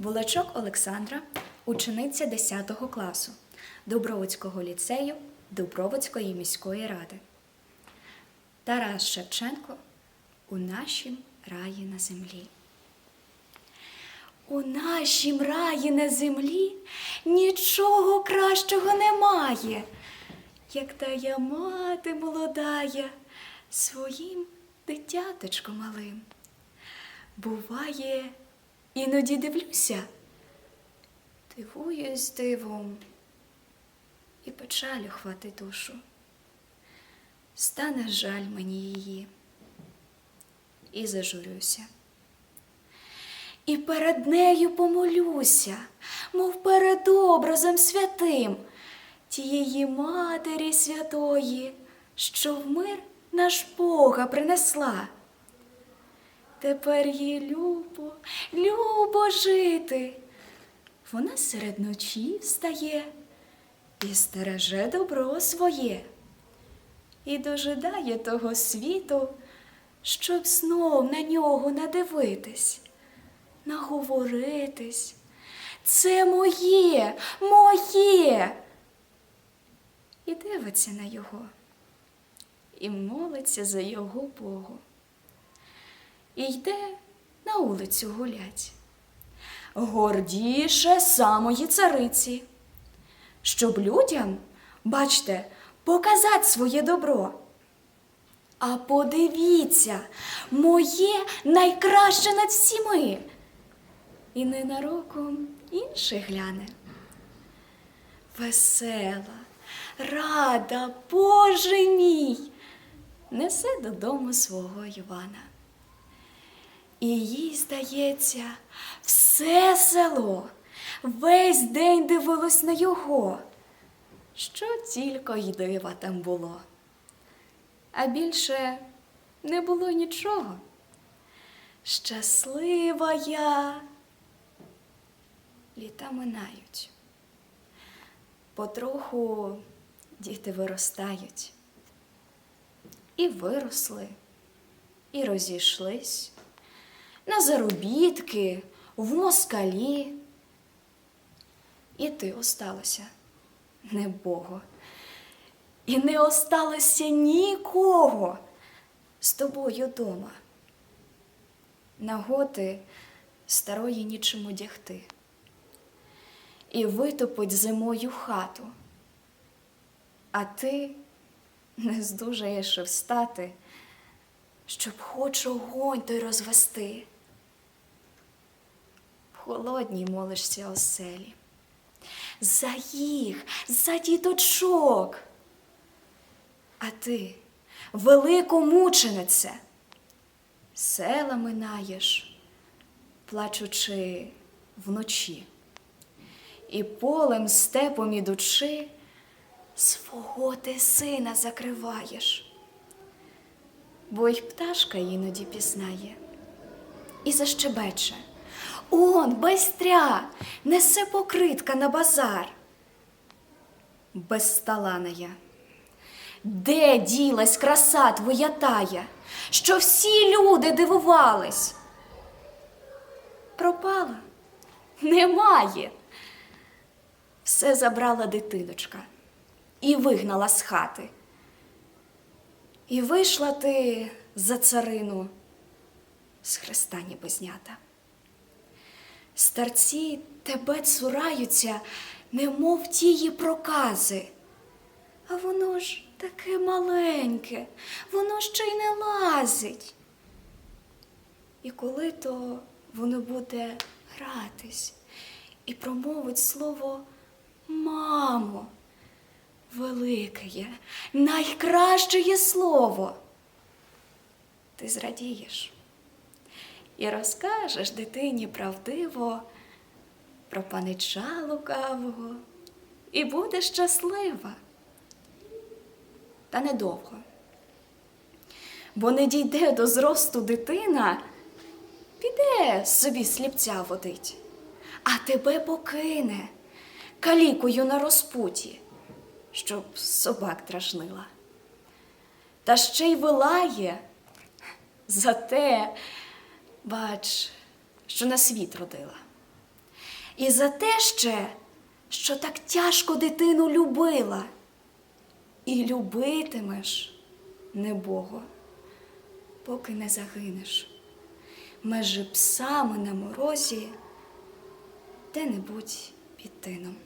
Булачок Олександра, учениця 10 класу Дубровицького ліцею Дубровицької міської ради. Тарас Шевченко у нашім раї на землі. У нашім раї на землі нічого кращого немає, як тая мати молодая своїм дитяточком малим. Буває, іноді дивлюся, дивуюсь дивом, і печалю хватить душу. Стане жаль мені її, і зажурюся. І перед нею помолюся, мов перед образом святим, тієї Матері Святої, що в мир наш Бога принесла. Тепер їй любо, любо жити. Вона серед ночі встає і стереже добро своє, і дожидає того світу, щоб знов на нього надивитись, наговоритись. Це моє, моє. І дивиться на його, і молиться за його Богу і йде на вулицю гулять. Гордіше самої цариці, щоб людям, бачте, показати своє добро. А подивіться, моє найкраще над всіми. І ненароком інший гляне. Весела, рада, Боже мій, несе додому свого Івана. І їй здається, все село весь день дивилось на його, що тільки й дива там було. А більше не було нічого. Щаслива я. Літа минають. Потроху діти виростають. І виросли, і розійшлись на заробітки, в москалі. І ти осталася, не Бого. І не осталося нікого з тобою дома. Наготи старої нічим одягти. І витопить зимою хату. А ти не здужаєш встати, щоб хоч огонь той розвести холодній молишся оселі. За їх, за діточок. А ти, велику мученице, села минаєш, плачучи вночі, і полем степом ідучи, свого ти сина закриваєш, бо й пташка іноді пізнає і защебече. Он, байстря, несе покритка на базар. Безсталана я. Де ділась краса твоя тая, що всі люди дивувались? Пропала? Немає. Все забрала дитиночка і вигнала з хати. І вийшла ти за царину з хреста ніби знята. Старці тебе цураються, немов тії прокази. А воно ж таке маленьке, воно ще й не лазить. І коли то воно буде гратись і промовить слово мамо, велике найкраще є слово, ти зрадієш і розкажеш дитині правдиво про панича лукавого і будеш щаслива. Та недовго. Бо не дійде до зросту дитина, піде собі сліпця водить, а тебе покине калікою на розпуті, щоб собак дражнила. Та ще й вилає за те, бач, що на світ родила. І за те ще, що так тяжко дитину любила. І любитимеш, небого, поки не загинеш. Межи псами на морозі, де-небудь під тином.